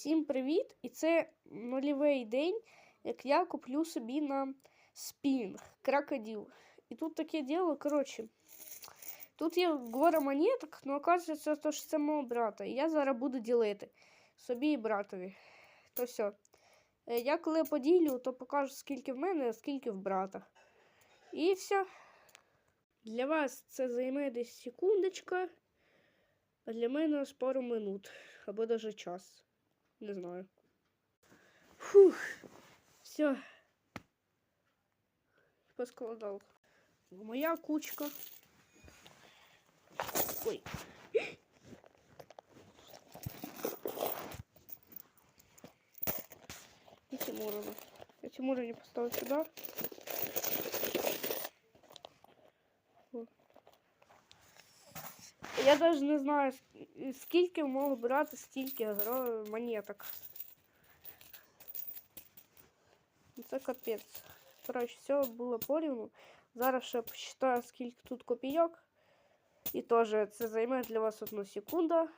Всім привіт! І це нульовий день, як я куплю собі на спінг крокодил. І тут таке діло, коротше. Тут є гора монеток, але оказується, то, що це мого брата. І я зараз буду ділити собі і братові. То все. Я коли поділю, то покажу, скільки в мене, а скільки в брата. І все. Для вас це займе десь секундочка, а для мене пару минут або даже час. Не знаю. Фух. Все. Поскладав. Моя кучка. Ой. И Тимурова. Я Тимура не поставлю сюда. Я даже не знаю, скільки можу брати стільки монеток. Ну, Це капець. Коротше, все було порівну. Зараз ще посчитаю, скільки тут копійок. І теж це займе для вас одну секунду,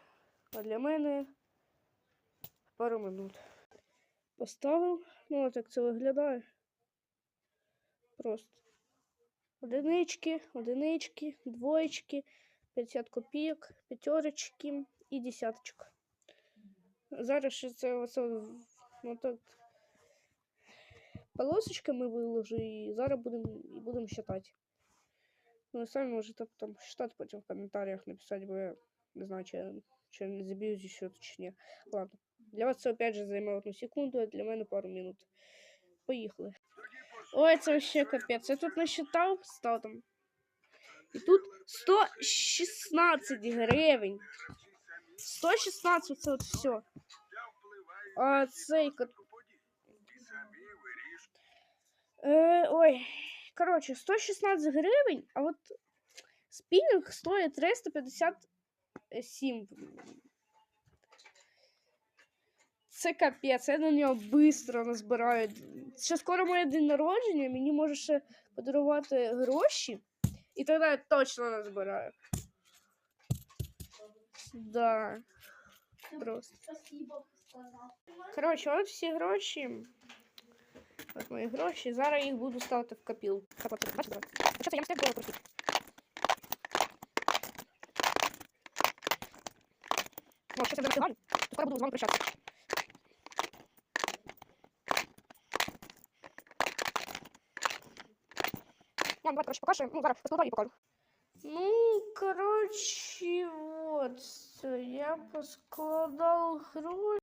а для мене пару минут. Поставив. Ну, от як це виглядає. Просто. Одинички, одинички, двоєчки, 50 копійок, п'ятерочки і десяточка. Зараз ще це оце, ну, так, полосочками виложу і зараз будемо і считати. Ну, ви самі можете потім считати, потім в коментарях написати, бо я не знаю, чи, я- чи не заб'ю зі счету, чи ні. Ладно. Для вас це опять же займе одну секунду, а для мене пару минут. Поїхали. Ой, це вообще капець. Я тут насчитав статом. І тут 116 гривень. 116 це от все. А цей кот. Е, ой. Коротше, 116 гривень, а от спінінг стоїть 357. Це капець, я на нього швидко назбираю. Ще скоро моє день народження, мені може ще подарувати гроші, і тоді я точно назбираю. Да. Просто. Спасибо, сказав. Коротше, от всі гроші. От мої гроші. Зараз їх буду ставити в копілку. Бачите, бачите? Спочатку я не встиг було просити. О, щось я вже встигаю. Скоро буду з вами прощатися. Ладно, давайте, коротше, покажу. Ну, зараз розкладаю і покажу. Ну, короче, вот, я поскладал гроші.